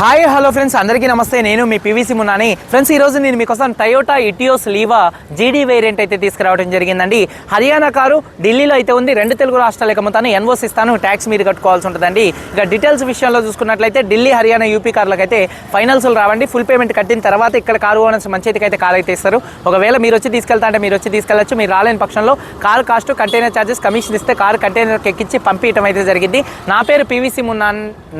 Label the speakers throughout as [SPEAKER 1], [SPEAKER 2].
[SPEAKER 1] Hi hello friends అందరికీ నమస్తే. నేను మీ పివిసి మున్నాని ఫ్రెండ్స్ ఈ రోజు నేను మీకోసం టయోటా ఇటియోస్ లీవా జీడీ వేరియంట్ అయితే తీసుకురావడం జరిగిందండి. హర్యానా కారు ఢిల్లీలో అయితే ఉంది. రెండు తెలుగు రాష్ట్రాలకు మొత్తాన్ని ఎన్ఓస్ ఇస్తాను ట్యాక్స్ మీరు కట్టుకోవాల్సి ఉంటుందండి. ఇక డీటెయిల్స్ విషయంలో చూసుకున్నట్లయితే ఢిల్లీ హర్యానా యూపీ కార్లకు అయితే ఫైనల్స్ రావండి. ఫుల్ పేమెంట్ కట్టిన తర్వాత ఇక్కడ కారు ఓనర్స్ మంచిదికి అయితే కార్ అయితే ఇస్తారు. ఒకవేళ మీరు వచ్చి తీసుకెళ్తా అంటే మీరు వచ్చి తీసుకెళ్ళచ్చు. మీరు రాలేని పక్షంలో car cost container charges commission ఇస్తే కార్ కంటైనర్కి ఎక్కించి పంపించడం అయితే జరిగింది. నా పేరు పీవీసీ మున్నా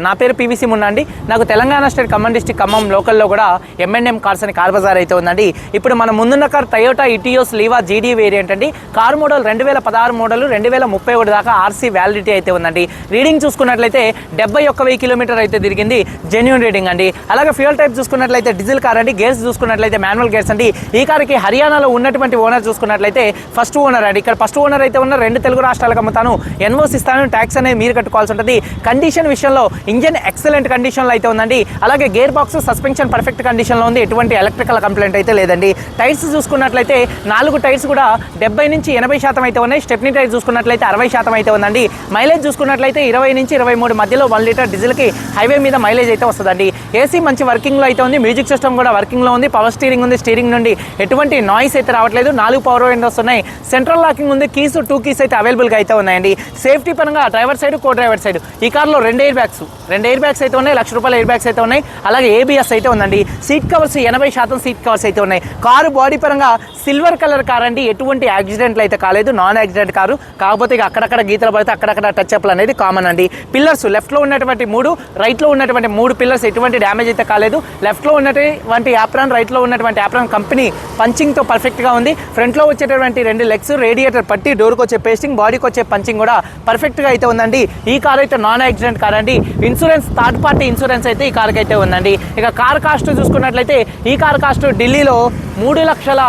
[SPEAKER 1] నా పేరు పీవీసీ మున్నా అండి నాకు తెలంగాణ స్టేట్ ఖమ్మం డిస్టిక్ ఖమ్మం లోకల్లో కూడా ఎంఎన్ఎం కార్స్ అని కార్ బజార్ అయితే ఉందండి. ఇప్పుడు మన ముందున్న కార్ టయోటా ఇటియోస్ లీవా జీడీ వేరియంట్ అండి. కార్ మోడల్ రెండు వేల పదహారు మోడల్ రెండు వేల ముప్పై ఒకటి దాకా ఆర్సీ వ్యాలిడిటీ అయితే ఉందండి. రీడింగ్ చూసుకున్నట్లయితే డెబ్బై ఒక్క వెయ్యి కిలోమీటర్ అయితే తిరిగింది. జెన్యున్ రీడింగ్ అండి. అలాగే ఫ్యూల్ టైప్ చూసుకున్నట్లయితే డీజిల్ కార్ అండి. గేర్స్ చూసుకున్నట్లయితే మాన్యువల్ గేర్స్ అండి. ఈ కార్కి హర్యానాలో ఉన్నటువంటి ఓనర్ చూసుకున్నట్లయితే ఫస్ట్ ఓనర్ అండి. ఇక్కడ ఫస్ట్ ఓనర్ అయితే ఉన్న రెండు తెలుగు రాష్ట్రాలకు అమ్ముతాను. ఎన్ఓస్ ఇస్తాను ట్యాక్స్ అనేది మీరు కట్టుకోవాల్సి ఉంటుంది. కండిషన్ విషయంలో ఇంజన్ ఎక్సలెంట్ కండిషన్లో అయితే ఉందండి. అలాగే గేర్ బాక్స్ సస్పెన్షన్ పర్ఫెక్ట్ కండిషన్లో ఉంది. ఎటువంటి ఎలక్ట్రికల్ కంప్లైంట్ అయితే లేదండి. టైర్స్ చూసుకున్నట్లయితే నాలుగు టైర్స్ కూడా డెబ్బై నుంచి ఎనభై శాతం అయితే ఉన్నాయి. స్టెప్నీ టైర్ చూసుకున్నట్లయితే అరవై శాతం అయితే ఉందండి. మైలేజ్ చూసుకున్నట్లయితే ఇరవై నుంచి ఇరవై మూడు మధ్యలో వన్ లీటర్ డీజిల్కి హైవే మీద మైలేజ్ అయితే వస్తుందండి. ఏసీ మంచి వర్కింగ్లో అయితే ఉంది. మ్యూజిక్ సిస్టమ్ కూడా వర్కింగ్లో ఉంది. పవర్ స్టీరింగ్ ఉంది. స్టీరింగ్ నుండి ఎటువంటి నాయిస్ అయితే రావట్లేదు. నాలుగు పవర్ విండోస్ ఉన్నాయి సెంట్రల్ లాకింగ్ ఉంది. కీస్ టూ కీస్ అయితే అవైలబుల్గా అయితే ఉన్నాయండి. సేఫ్టీ పరంగా driver side co driver side. ఈ కార్లో రెండు ఎయిర్ బ్యాగ్స్. రెండు ఎయిర్ బ్యాగ్స్ అయితే ఉన్నాయి. లక్ష రూపాయల ఎయిర్ బ్యాగ్స్ అయితే ఉన్నాయి. అలాగే ఏబిఎస్ అయితే ఉందండి. సీట్ కవర్స్ ఎనభై శాతం సీట్ కవర్స్ అయితే ఉన్నాయి. కారు బాడీ పరంగా సిల్వర్ కలర్ కార్ అండి. ఎటువంటి యాక్సిడెంట్లు అయితే కాలేదు. Non accident car. కాకపోతే ఇక అక్కడక్కడ గీతలు పడితే అక్కడక్కడ టచ్ అప్లు అనేది కామన్ అండి. పిల్లర్స్ లెఫ్ట్లో ఉన్నటువంటి మూడు రైట్లో ఉన్నటువంటి మూడు పిల్లర్స్ ఎటువంటి డ్యామేజ్ అయితే కాలేదు. లెఫ్ట్లో ఉన్నటువంటి యాప్రాన్ రైట్లో ఉన్నటువంటి యాప్రాన్ కంపెనీ పంచింగ్తో పర్ఫెక్ట్గా ఉంది. ఫ్రంట్లో వచ్చేటటువంటి రెండు లెగ్స్ రేడియేటర్ పట్టి డోర్కి వచ్చే పేస్టింగ్ బాడీకి వచ్చే పంచింగ్ కూడా పర్ఫెక్ట్గా అయితే ఉందండి. ఈ కార్ అయితే నాన్ యాక్సిడెంట్ కార్ అండి ఇన్సూరెన్స్ థర్డ్ పార్టీ ఇన్సూరెన్స్ అయితే ఈ కార్కి అయితే ఉందండి. ఇక కార్ కాస్ట్ చూసుకున్నట్లయితే ఈ కార్ కాస్ట్ ఢిల్లీలో మూడు లక్షల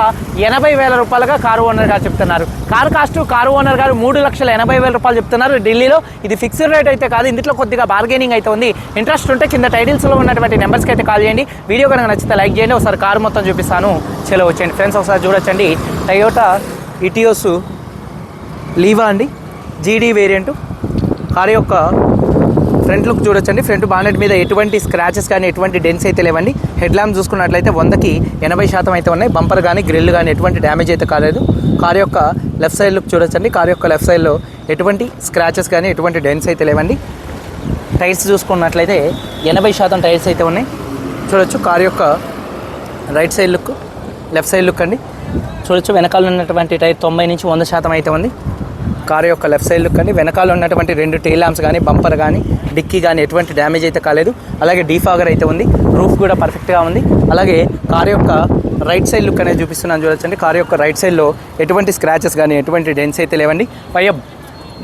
[SPEAKER 1] ఎనభై వేల రూపాయలుగా కారు ఓనర్ గారు చెప్తున్నారు. కార్ కాస్ట్ కారు ఓనర్ గారు మూడు లక్షల ఎనభై వేల రూపాయలు చెప్తున్నారు ఢిల్లీలో. ఇది ఫిక్స్డ్ రేట్ అయితే కాదు ఇందులో కొద్దిగా బార్గెనింగ్ అయితే ఉంది. ఇంట్రెస్ట్ ఉంటే కింద టైటిల్స్లో ఉన్నటువంటి నెంబర్స్కి అయితే కాల్ చేయండి. వీడియో కనుక నచ్చితే లైక్ చేయండి. ఒకసారి కారు మొత్తం చూపిస్తాను. చలో వచ్చేయండి. ఫ్రెండ్స్ ఒకసారి చూడొచ్చండి. టయోటా ఇటియోస్ లీవా అండి. జీడీ వేరియంట్ కారు యొక్క ఫ్రంట్ లుక్ చూడొచ్చండి. ఫ్రంట్ బానెట్ మీద ఎటువంటి స్క్రాచెస్ కానీ ఎటువంటి డెన్స్ అయితే లేవండి. హెడ్ ల్యాంప్ చూసుకున్నట్లయితే వందకి ఎనభై శాతం అయితే ఉన్నాయి. బంపర్ కానీ గ్రిల్ కానీ ఎటువంటి డ్యామేజ్ అయితే కాలేదు. కార్ యొక్క లెఫ్ట్ సైడ్ లుక్ చూడొచ్చండి. కార్ యొక్క లెఫ్ట్ సైడ్లో ఎటువంటి స్క్రాచెస్ కానీ ఎటువంటి డెన్స్ అయితే లేవండి. టైర్స్ చూసుకున్నట్లయితే ఎనభై శాతం టైర్స్ అయితే ఉన్నాయి. చూడొచ్చు కార్ యొక్క right side look left side look అండి. చూడొచ్చు వెనకాల ఉన్నటువంటి టైర్ తొంభై నుంచి వంద శాతం అయితే ఉంది. కారు యొక్క లెఫ్ట్ సైడ్ లుక్ కానీ వెనకాల ఉన్నటువంటి రెండు టైల్ ల్యాంప్స్ కానీ బంపర్ కానీ డిక్కీ కానీ ఎటువంటి డ్యామేజ్ అయితే కాలేదు. అలాగే డీఫాగర్ అయితే ఉంది. రూఫ్ కూడా పర్ఫెక్ట్గా ఉంది. అలాగే కారు యొక్క రైట్ సైడ్ లుక్ అనేది చూపిస్తున్నాను చూడొచ్చండి. కారు యొక్క రైట్ సైడ్లో ఎటువంటి స్క్రాచెస్ కానీ ఎటువంటి డెన్స్ అయితే లేవండి. పయ్య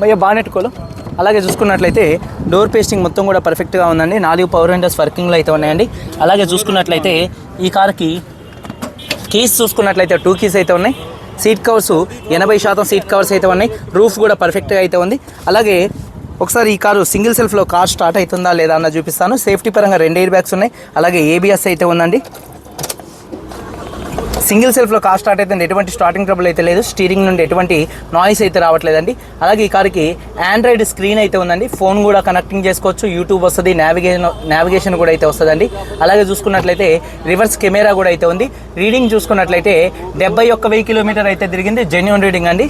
[SPEAKER 1] భయ్య బానెట్ అలాగే చూసుకున్నట్లయితే డోర్ పేస్టింగ్ మొత్తం కూడా పర్ఫెక్ట్గా ఉందండి. నాలుగు పవర్ విండోస్ వర్కింగ్లో అయితే ఉన్నాయండి. అలాగే చూసుకున్నట్లయితే ఈ కార్కి కీస్ చూసుకున్నట్లయితే టూ కీస్ అయితే ఉన్నాయి. సీట్ కవర్స్ ఎనభై శాతం సీట్ కవర్స్ అయితే ఉన్నాయి. రూఫ్ కూడా పర్ఫెక్ట్గా అయితే ఉంది. అలాగే ఒకసారి ఈ కారు సింగిల్ సెల్ఫ్లో కార్ స్టార్ట్ అవుతుందా లేదా అన్న చూపిస్తాను. సేఫ్టీ పరంగా రెండు ఎయిర్ బ్యాగ్స్ ఉన్నాయి. అలాగే ఏబిఎస్ అయితే ఉందండి. సింగిల్ సెల్ఫ్లో కార్ స్టార్ట్ అయితే ఎటువంటి స్టార్టింగ్ ట్రబుల్ అయితే లేదు. స్టీరింగ్ నుండి ఎటువంటి నాయిస్ అయితే రావట్లేదండి. అలాగే ఈ కార్కి ఆండ్రాయిడ్ స్క్రీన్ అయితే ఉందండి. ఫోన్ కూడా కనెక్టింగ్ చేసుకోవచ్చు. యూట్యూబ్ వస్తుంది నావిగేషన్ నావిగేషన్ కూడా అయితే వస్తుందండి. అలాగే చూసుకున్నట్లయితే రివర్స్ కెమెరా కూడా అయితే ఉంది. రీడింగ్ చూసుకున్నట్లయితే డెబ్బై ఒక్క వెయ్యి కిలోమీటర్ అయితే తిరిగింది. జెన్యున్ రీడింగ్ అండి.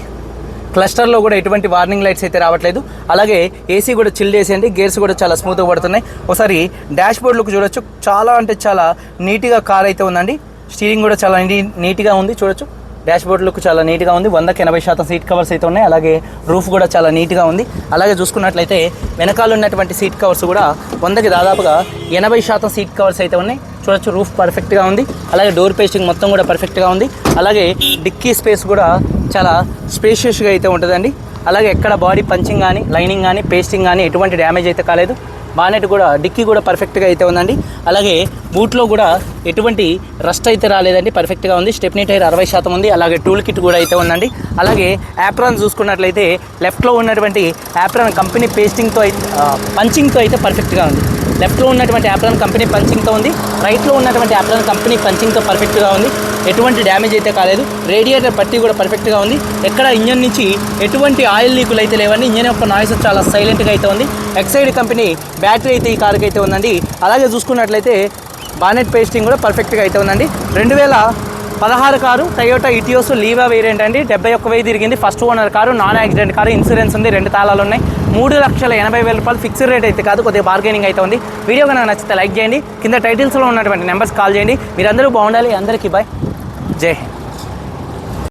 [SPEAKER 1] క్లస్టర్లో కూడా ఎటువంటి వార్నింగ్ లైట్స్ అయితే రావట్లేదు. అలాగే ఏసీ కూడా చిల్ చేసేయండి. గేర్స్ కూడా చాలా స్మూత్గా పడుతున్నాయి. ఒకసారి డాష్ బోర్డ్ లుక్ చూడొచ్చు. చాలా అంటే చాలా నీట్గా కార్ అయితే ఉందండి. స్టీరింగ్ కూడా చాలా నీట్గా ఉంది చూడొచ్చు. డాష్ బోర్డ్ లుక్ చాలా నీట్గా ఉంది. వందకి ఎనభై శాతం సీట్ కవర్స్ అయితే ఉన్నాయి. అలాగే రూఫ్ కూడా చాలా నీట్గా ఉంది. అలాగే చూసుకున్నట్లయితే వెనకాల ఉన్నటువంటి సీట్ కవర్స్ కూడా వందకి దాదాపుగా ఎనభై శాతం సీట్ కవర్స్ అయితే ఉన్నాయి. చూడొచ్చు రూఫ్ పర్ఫెక్ట్గా ఉంది. అలాగే డోర్ పేస్టింగ్ మొత్తం కూడా పర్ఫెక్ట్గా ఉంది. అలాగే డిక్కీ స్పేస్ కూడా చాలా స్పేషియస్గా అయితే ఉంటుందండి. అలాగే ఎక్కడ బాడీ పంచింగ్ కానీ లైనింగ్ కానీ పేస్టింగ్ కానీ ఎటువంటి డ్యామేజ్ అయితే కాలేదు. బానెట్ కూడా డిక్కీ కూడా పర్ఫెక్ట్గా అయితే ఉందండి. అలాగే బూట్లో కూడా ఎటువంటి రస్ట్ అయితే రాలేదండి పర్ఫెక్ట్గా ఉంది. స్టెప్నీ టైర్ అరవై శాతం ఉంది. అలాగే టూల్ కిట్ కూడా అయితే ఉందండి. అలాగే యాప్రాన్ చూసుకున్నట్లయితే లెఫ్ట్లో ఉన్నటువంటి యాప్రాన్ కంపెనీ పేస్టింగ్తో అయితే పంచింగ్తో అయితే పర్ఫెక్ట్గా ఉంది. లెఫ్ట్లో ఉన్నటువంటి యాప్రాన్ కంపెనీ పంచింగ్తో ఉంది. రైట్లో ఉన్నటువంటి యాప్రాన్ కంపెనీ పంచింగ్తో పర్ఫెక్ట్గా ఉంది. ఎటువంటి డ్యామేజ్ అయితే కాలేదు. రేడియేటర్ పట్టి కూడా పర్ఫెక్ట్గా ఉంది. ఎక్కడ ఇంజన్ నుంచి ఎటువంటి ఆయిల్ లీకులు అయితే లేవండి. ఇంజన్ యొక్క నాయిస్ చాలా సైలెంట్గా అయితే ఉంది. ఎక్సైడ్ కంపెనీ బ్యాటరీ అయితే ఈ కారుకి అయితే ఉందండి. అలాగే చూసుకున్నట్లయితే బానెట్ పేస్టింగ్ కూడా పర్ఫెక్ట్గా అయితే ఉందండి. రెండు వేల పదహారు car Toyota Etios Liva variant అండి. డెబ్బై ఒక్క వెయ్యి తిరిగింది. First owner car non accident car insurance ఉంది. రెండు తాళాలు ఉన్నాయి. మూడు లక్షల ఎనభై వేల రూపాయలు ఫిక్స్డ్ రేట్ అయితే కాదు. కొద్దిగా బార్గెనింగ్ అయితే ఉంది. వీడియో కనుక నచ్చితే లైక్ చేయండి. కింద టైటిల్స్లో ఉన్నటువంటి నెంబర్స్ కాల్ చేయండి. మీరందరూ బాగుండాలి. అందరికీ బాయ్ 见。